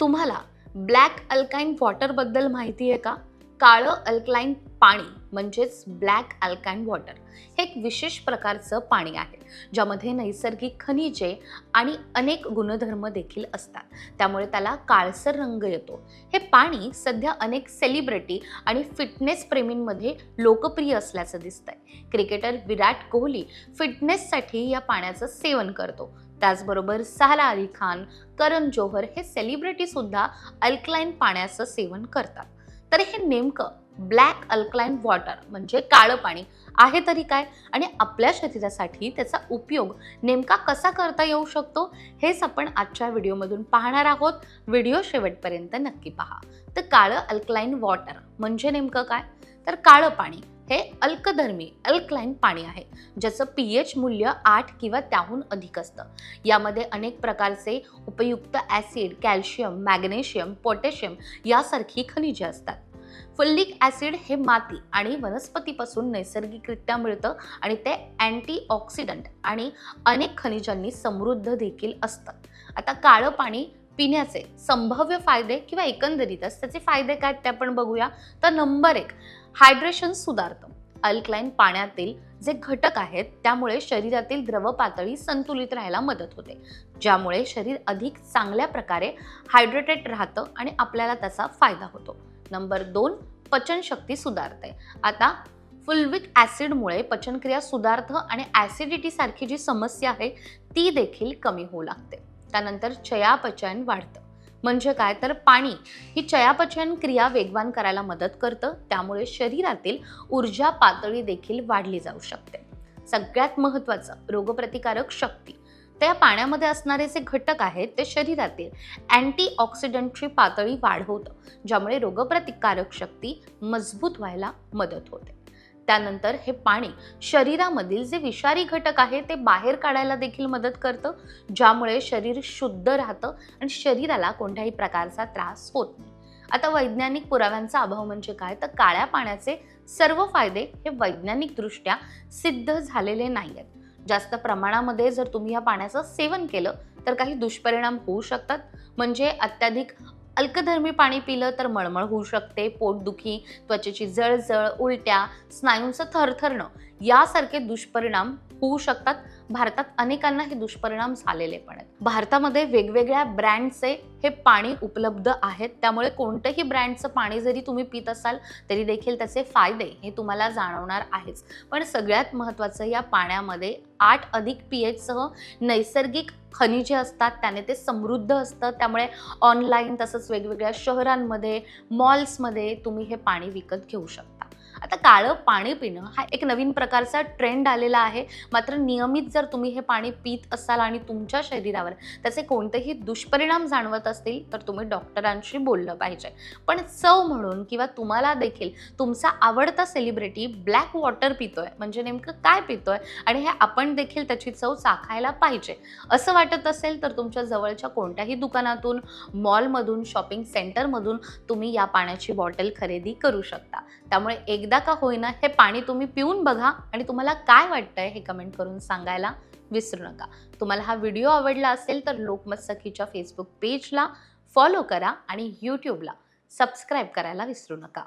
तुम्हाला ब्लॅक अल्काईन वॉटरबद्दल माहिती आहे का? काळं अल्कलाईन पाणी म्हणजेच ब्लॅक अल्काईन वॉटर हे एक विशेष प्रकारचं पाणी आहे ज्यामध्ये नैसर्गिक खनिजे आणि अनेक गुणधर्म देखील असतात. त्यामुळे त्याला काळसर रंग येतो. हे पाणी सध्या अनेक सेलिब्रिटी आणि फिटनेस प्रेमींमध्ये लोकप्रिय असल्याचं दिसतंय. क्रिकेटर विराट कोहली फिटनेससाठी या पाण्याचं सेवन करतो. त्याचबरोबर सारा अली खान करण जोहर हे सेलिब्रिटी सुद्धा अल्कलाईन पाण्याचं सेवन करतात. तर हे नेमकं ब्लॅक अल्कलाईन वॉटर म्हणजे काळं पाणी आहे तरी काय? आणि आपल्या शरीरासाठी त्याचा उपयोग नेमका कसा करता येऊ शकतो? हेच आपण आजच्या व्हिडिओमधून पाहणार आहोत. व्हिडिओ शेवटपर्यंत नक्की पहा. तर काळं अल्कलाईन वॉटर म्हणजे नेमकं काय? तर काळं पाणी हे अल्कधर्मी अल्कलाईन पाणी आहे ज्याचं पी एच मूल्य आठ किंवा त्याहून अधिक असतं. यामध्ये अनेक प्रकारचे उपयुक्त ॲसिड कॅल्शियम मॅग्नेशियम पोटॅशियम यासारखी खनिजे असतात. फुल्लिक ॲसिड हे माती आणि वनस्पतीपासून नैसर्गिकरित्या मिळतं आणि ते अँटीऑक्सिडंट आणि अनेक खनिजांनी समृद्ध देखील असतं. आता काळं पाणी पिण्याचे संभाव्य फायदे किंवा एकंदरीतच त्याचे फायदे काय ते आपण बघूया. तर नंबर एक हायड्रेशन सुधारतं. अल्कलाईन पाण्यातील जे घटक आहेत त्यामुळे शरीरातील द्रव पातळी संतुलित राहायला मदत होते. ज्यामुळे शरीर अधिक चांगल्या प्रकारे हायड्रेटेड राहतं आणि आपल्याला त्याचा फायदा होतो. नंबर दोन पचनशक्ती सुधारते. आता फुलविक ॲसिडमुळे पचनक्रिया सुधारतं आणि ॲसिडिटीसारखी जी समस्या आहे ती देखील कमी होऊ लागते. त्यानंतर चयापचयन वाढतं. म्हणजे काय? तर पाणी ही चयापचयन क्रिया वेगवान करायला मदत करतं. त्यामुळे शरीरातील ऊर्जा पातळी देखील वाढली जाऊ शकते. सगळ्यात महत्त्वाचं रोगप्रतिकारक शक्ती. त्या पाण्यामध्ये असणारे जे घटक आहेत ते शरीरातील अँटीऑक्सिडंटची पातळी वाढवतं ज्यामुळे रोगप्रतिकारक शक्ती मजबूत व्हायला मदत होते. त्यानंतर हे पाणी शरीरामधील जे विषारी घटक आहे ते बाहेर काढायला देखील मदत करतं ज्यामुळे शरीर शुद्ध राहतं आणि शरीराला कोणत्याही प्रकारचा त्रास होत नाही. आता वैज्ञानिक पुराव्यांचा अभाव म्हणजे काय? तर काळ्या पाण्याचे सर्व फायदे हे वैज्ञानिकदृष्ट्या सिद्ध झालेले नाही आहेत. जास्त प्रमाणामध्ये जर तुम्ही या पाण्याचं सेवन केलं तर काही दुष्परिणाम होऊ शकतात. म्हणजे अत्याधिक अल्कधर्मी पाणी पिलं तर मळमळ होऊ शकते पोटदुखी त्वचेची जळजळ उलट्या स्नायूंचं थरथरणं यासारखे दुष्परिणाम होऊ शकतात. भारतात अनेकांना हे दुष्परिणाम झालेले पण आहेत. भारतामध्ये वेगवेगळ्या ब्रँडचे हे पाणी उपलब्ध आहेत. त्यामुळे कोणतंही ब्रँडचं पाणी जरी तुम्ही पित असाल तरी देखील त्याचे फायदे हे तुम्हाला जाणवणार आहेच. पण सगळ्यात महत्त्वाचं या पाण्यामध्ये आठ अधिक पी एचसह नैसर्गिक खनिजे असतात. त्याने ते समृद्ध असतं. त्यामुळे ऑनलाईन तसंच वेगवेगळ्या शहरांमध्ये मॉल्समध्ये तुम्ही हे पाणी विकत घेऊ शकता. आता काळं पाणी पिणं हा एक नवीन प्रकारचा ट्रेंड आलेला आहे. मात्र नियमित जर तुम्ही हे पाणी पित असाल आणि तुमच्या शरीरावर त्याचे कोणतेही दुष्परिणाम जाणवत असतील तर तुम्ही डॉक्टरांशी बोललं पाहिजे. पण चव म्हणून किंवा तुम्हाला देखील तुमचा आवडता सेलिब्रिटी ब्लॅक वॉटर पितोय म्हणजे नेमकं काय पितोय आणि हे आपण देखील त्याची चव चाखायला पाहिजे. असं वाटत असेल तर तुमच्या जवळच्या कोणत्याही दुकानातून मॉलमधून शॉपिंग सेंटरमधून तुम्ही या पाण्याची बॉटल खरेदी करू शकता. त्यामुळे एक एकदा का होईना हे पाणी तुम्ही पिऊन बघा आणि तुम्हाला काय वाटतंय हे कमेंट करून सांगायला विसरू नका. तुम्हाला हा व्हिडिओ आवडला असेल तर लोकमत सखीच्या फेसबुक पेजला फॉलो करा आणि यूट्यूबला सबस्क्राईब करायला विसरू नका.